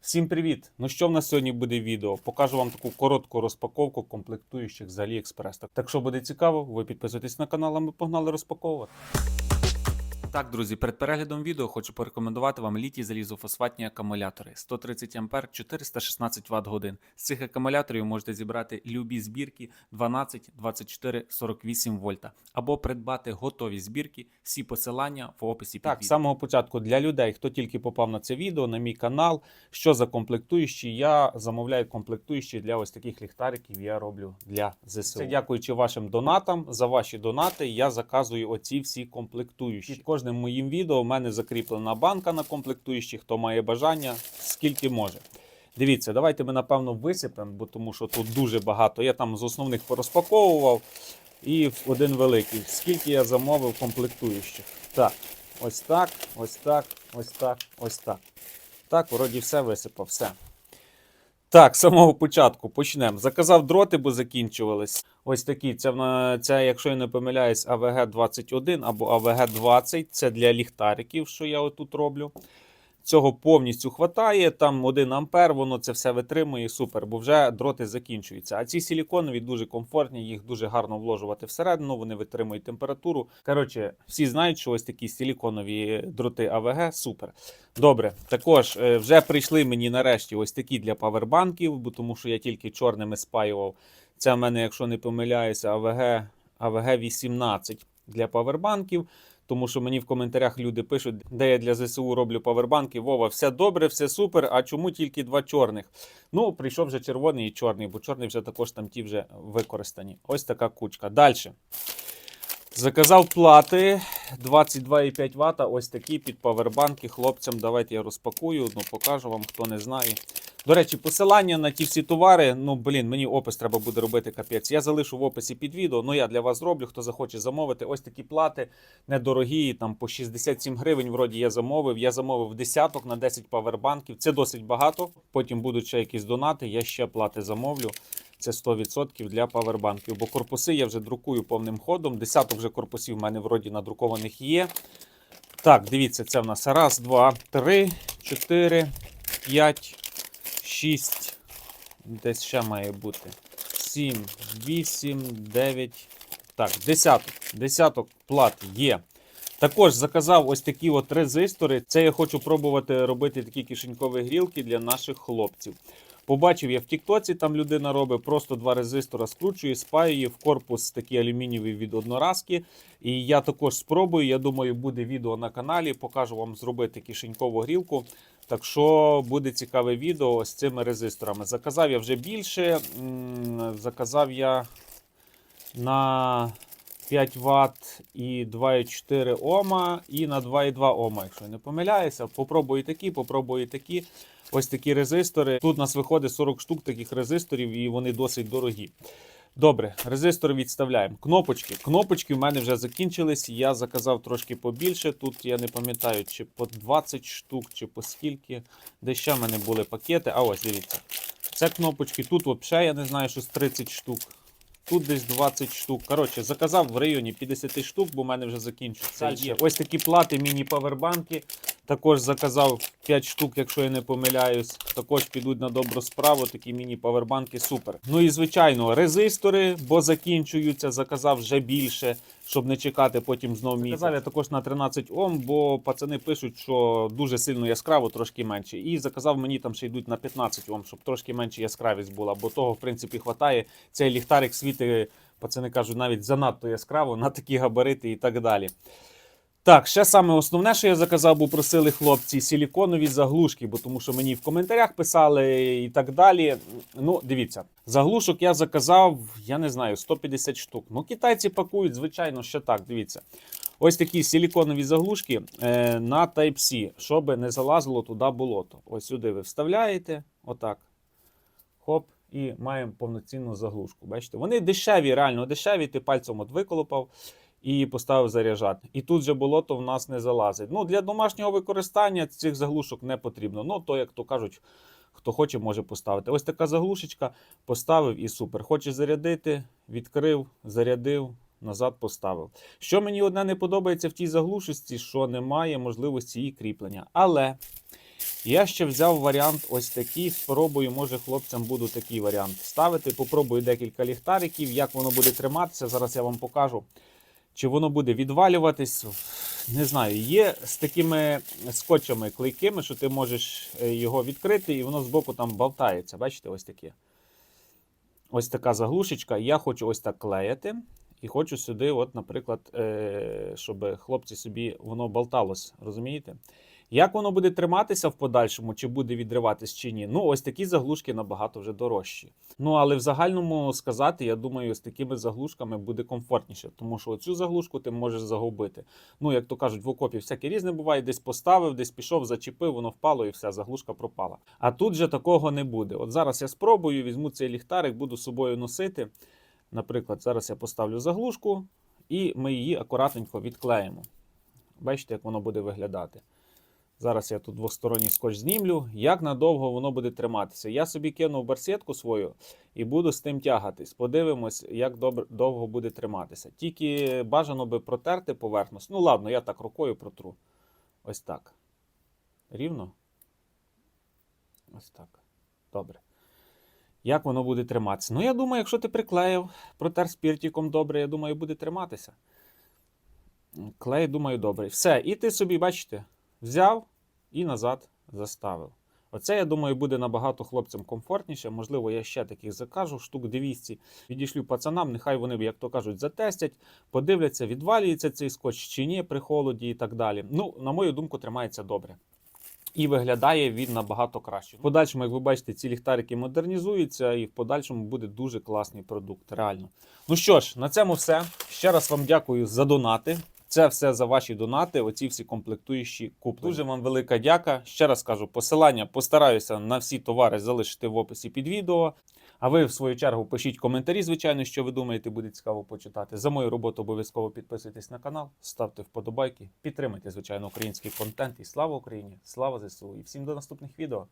Всім привіт! Ну що в нас сьогодні буде відео? Покажу вам таку коротку розпаковку комплектуючих з AliExpress. Так що буде цікаво, ви підписуйтесь на канал, а ми погнали розпаковувати. Так, друзі, перед переглядом відео хочу порекомендувати вам літій залізофосфатні акумулятори 130 А 416 Вт годин. З цих акумуляторів можете зібрати любі збірки 12, 24, 48 вольта або придбати готові збірки. Всі посилання в описі під Так, з самого початку для людей, хто тільки попав на це відео, на мій канал, що за комплектуючі, я замовляю комплектуючі для ось таких ліхтариків. Я роблю для ЗСУ. Це дякуючи вашим донатам. За ваші донати я заказую оці всі комплектуючі. Кожним моїм відео в мене закріплена банка на комплектуючі, хто має бажання, скільки може. Дивіться, давайте ми напевно висипемо, бо тому що тут дуже багато. Я там з основних порозпаковував і один великий. Скільки я замовив комплектуючих? Так, ось так, ось так, ось так, ось так. Так, вроді все висипав, все. Так, з самого початку почнемо. Заказав дроти, бо закінчувались. Ось такі. Це, це якщо я не помиляюсь, АВГ-21 або АВГ-20. Це для ліхтариків, що я отут роблю. Цього повністю хватає. Там 1 ампер, воно це все витримує. Супер, бо вже дроти закінчуються. А ці силіконові дуже комфортні, їх дуже гарно вложувати всередину, вони витримують температуру. Коротше, всі знають, що ось такі силіконові дроти АВГ супер. Добре, також е, вже прийшли мені нарешті ось такі для павербанків, бо тому що я тільки чорними спаював. Це в мене, якщо не помиляюся, АВГ, АВГ 18 для павербанків. Тому що мені в коментарях люди пишуть, де я для ЗСУ роблю павербанки. Вова, все добре, все супер. А чому тільки два чорних? Ну, прийшов вже червоний і чорний, бо чорний вже також там ті вже використані. Ось така кучка. Далі. Заказав плати 22,5 Вт. Ось такі під павербанки хлопцям. Давайте я розпакую, ну покажу вам, хто не знає. До речі, посилання на ті всі товари. Ну, блін, мені опис треба буде робити капець. Я залишу в описі під відео. Ну я для вас зроблю. Хто захоче замовити. Ось такі плати недорогі, там по 67 гривень. Вроді я замовив. Я замовив десяток на 10 павербанків. Це досить багато. Потім будуть ще якісь донати. Я ще плати замовлю. Це 100% для павербанків. Бо корпуси я вже друкую повним ходом. Десяток вже корпусів в мене вроді надрукованих є. Так, дивіться, це в нас раз, два, три, чотири, п'ять, шість. Десь ще має бути. Сім, вісім, дев'ять. Так, десяток. Десяток плат є. Також заказав ось такі от резистори. Це я хочу пробувати робити такі кишенькові грілки для наших хлопців. Побачив я в Тіктоці, там людина робить просто два резистора, скручує, спаює в корпус такі алюмінієві від одноразки. І я також спробую. Я думаю, буде відео на каналі. Покажу вам зробити кишенькову грілку. Так що буде цікаве відео з цими резисторами. Заказав я вже більше. Заказав я на 5 Вт і 2,4 Ома, і на 2,2 Ома, якщо я не помиляюся. Попробую такі, попробую такі. Ось такі резистори. Тут у нас виходить 40 штук таких резисторів, і вони досить дорогі. Добре, резистор відставляємо. Кнопочки. Кнопочки в мене вже закінчились. Я заказав трошки побільше. Тут я не пам'ятаю, чи по 20 штук, чи по скільки. Де ще в мене були пакети. А ось дивіться. Це кнопочки. Тут взагалі я не знаю, що з 30 штук. Тут десь 20 штук. Коротше, заказав в районі 50 штук, бо в мене вже закінчується. Є. Ось такі плати, міні-павербанки. Також заказав 5 штук, якщо я не помиляюсь. Також підуть на добру справу. Такі міні-павербанки супер. Ну і звичайно, резистори, бо закінчуються. Заказав вже більше, щоб не чекати потім знову місяць. Заказав я також на 13 Ом, бо пацани пишуть, що дуже сильно яскраво, трошки менше. І заказав мені там ще йдуть на 15 Ом, щоб трошки менше яскравість була, бо того, в принципі, хватає. Цей ліхтарик світить, пацани кажуть, навіть занадто яскраво на такі габарити і так далі. Так, ще саме основне, що я заказав, бо просили хлопці силіконові заглушки, бо тому що мені в коментарях писали і так далі. Ну, дивіться, заглушок я заказав, я не знаю, 150 штук. Ну, китайці пакують, звичайно, ще так. Дивіться. Ось такі силіконові заглушки е, на Type-C, щоб не залазило туди болото. Ось сюди ви вставляєте, отак. Хоп, і маємо повноцінну заглушку. Бачите, вони дешеві, реально дешеві. Ти пальцем от виколупав і поставив заряджати. І тут же болото в нас не залазить. Ну, для домашнього використання цих заглушок не потрібно. Ну, то, як то кажуть, хто хоче, може поставити. Ось така заглушечка поставив і супер. Хоче зарядити, відкрив, зарядив. Назад поставив. Що мені одне не подобається в тій заглушечці, що немає можливості її кріплення. Але Я ще взяв варіант ось такий. Спробую, може хлопцям буду такий варіант ставити. Попробую декілька ліхтариків, як воно буде триматися. Зараз я вам покажу. Чи воно буде відвалюватись? Не знаю. Є з такими скотчами клейкими, що ти можеш е, його відкрити, і воно збоку там болтається. Бачите, ось таке. Ось така заглушечка. Я хочу ось так клеяти. І хочу сюди, от, наприклад, е, щоб хлопці собі воно болталось, розумієте? Як воно буде триматися в подальшому, чи буде відриватись чи ні? Ну, ось такі заглушки набагато вже дорожчі. Ну, але в загальному сказати, я думаю, з такими заглушками буде комфортніше, тому що оцю заглушку ти можеш загубити. Ну, як то кажуть, в окопі всяке різне буває, десь поставив, десь пішов, зачепив, воно впало і все, заглушка пропала. А тут же такого не буде. От зараз я спробую, візьму цей ліхтарик, буду з собою носити. Наприклад, зараз я поставлю заглушку і ми її акуратненько відклеїмо. Бачите, як воно буде виглядати. Зараз я тут двосторонній скотч знімлю. Як надовго воно буде триматися? Я собі кину барсетку свою і буду з тим тягатись. Подивимось, як довго буде триматися. Тільки бажано би протерти поверхність. Ну, ладно, я так рукою протру. Ось так. Рівно? Ось так. Добре. Як воно буде триматися? Ну, я думаю, якщо ти приклеїв, протер спіртиком добре, я думаю, буде триматися. Клей, думаю, добре. Все. І ти собі, бачите, взяв і назад заставив. Оце, я думаю, буде набагато хлопцям комфортніше. Можливо, я ще таких закажу, штук 200. Відійшлю пацанам, нехай вони, як то кажуть, затестять, подивляться, відвалюється цей скотч чи ні при холоді і так далі. Ну, на мою думку, тримається добре. І виглядає він набагато краще. В подальшому, як ви бачите, ці ліхтарики модернізуються, і в подальшому буде дуже класний продукт. Реально. Ну що ж, на цьому все. Ще раз вам дякую за донати. Це все за ваші донати. Оці всі комплектуючі куплені. Дуже вам велика дяка. Ще раз кажу, посилання постараюся на всі товари залишити в описі під відео. А ви, в свою чергу, пишіть коментарі, звичайно, що ви думаєте, буде цікаво почитати. За мою роботу обов'язково підписуйтесь на канал, ставте вподобайки, підтримайте, звичайно, український контент. І слава Україні! Слава ЗСУ! І всім до наступних відео!